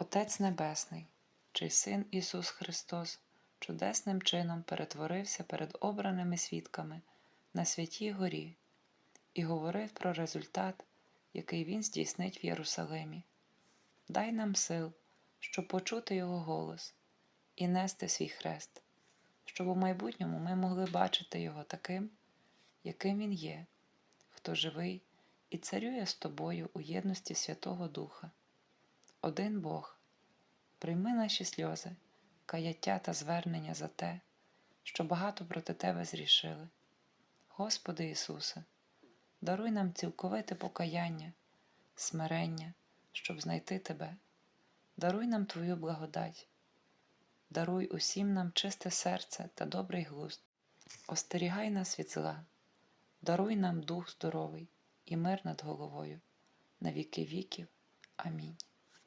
Отець Небесний, чий Син Ісус Христос чудесним чином перетворився перед обраними свідками на святій горі і говорив про результат, який Він здійснить в Єрусалимі. Дай нам сил, щоб почути Його голос і нести свій хрест, щоб у майбутньому ми могли бачити Його таким, яким Він є, хто живий і царює з тобою у єдності Святого Духа. Один Бог, прийми наші сльози, каяття та звернення за те, що багато проти Тебе зрішили. Господи Ісусе, даруй нам цілковите покаяння, смирення, щоб знайти Тебе. Даруй нам Твою благодать, даруй усім нам чисте серце та добрий глузд. Остерігай нас від зла, даруй нам дух здоровий і мир над головою на віки віків. Амінь.